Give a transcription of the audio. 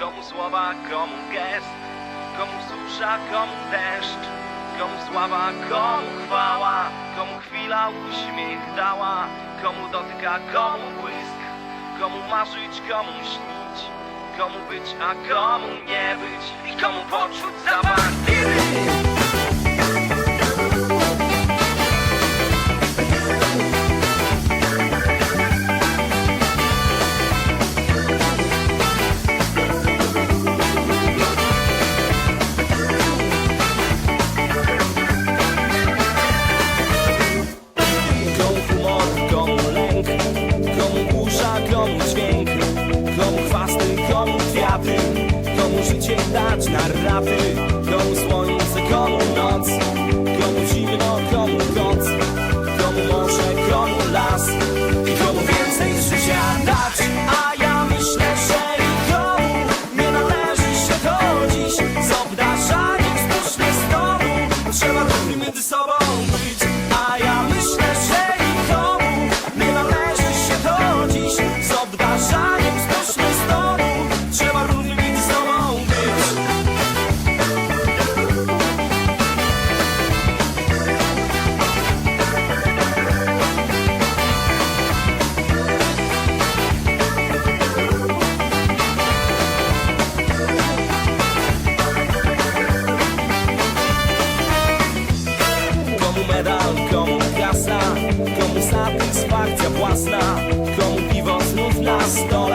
Komu słowa, komu gest Komu susza, komu deszcz Komu sława, komu chwała Komu chwila uśmiech dała Komu dotyka, komu błysk Komu marzyć, komu śnić Komu być, a komu nie być I komu poczuć zapach życie dać na raty Komu słońce satysfakcja własna W piwo znów na stole?